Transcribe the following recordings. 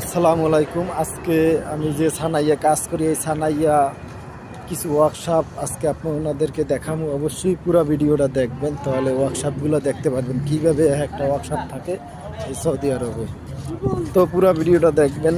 আসসালামু আলাইকুম। আজকে আমি যে সানাইয়া কাজ করি, এই সানাইয়া কিছু ওয়ার্কশপ আজকে আপনাদেরকে দেখাবো অবশ্যই পুরো ভিডিওটা দেখবেন, তাহলে ওয়ার্কশপগুলো দেখতে পারবেন। কীভাবে একটা ওয়ার্কশপ থাকে এই সৌদি আরবে। তো পুরো ভিডিওটা দেখবেন।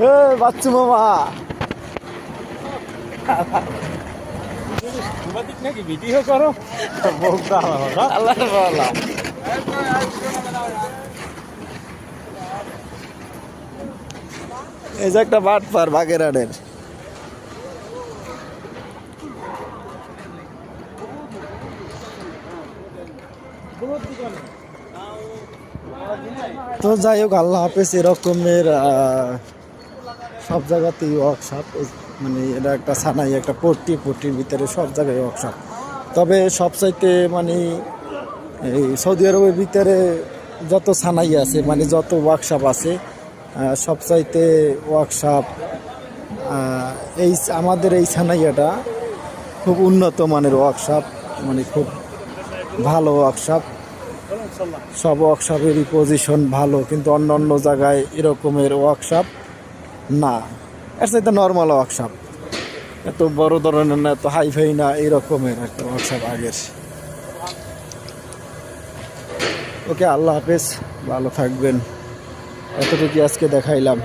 হে বাচ্চু মামা। নাকি এই যে একটা বাট পার বাগেরাডের তো যাই হোক, আল্লাহ হাফেজ, এরকমের সব জায়গাতেই ওয়ার্কশপ মানে এটা একটা সানাই, একটা পট্টি, পট্টির ভিতরে সব জায়গায় ওয়ার্কশপ তবে সবচাইতে মানে এই সৌদি আরবের ভিতরে যত সানাই আছে মানে যত ওয়ার্কশপ আছে সবচাইতে ওয়ার্কশপ এই আমাদের এই সানাইয়াটা খুব উন্নত মানের ওয়ার্কশপ মানে খুব ভালো ওয়ার্কশপ সব ওয়ার্কশপেরই পজিশন ভালো, কিন্তু অন্য অন্য জায়গায় এরকমের ওয়ার্কশপ না, এর সাথে নর্মাল ওয়ার্কশপ এত বড় ধরনের না, এত হাই ফাই না এইরকমের একটা ওয়ার্কশপ আগের। ওকে, আল্লাহ হাফেজ, ভালো থাকবেন। এতটুকু আজকে দেখাইলাম।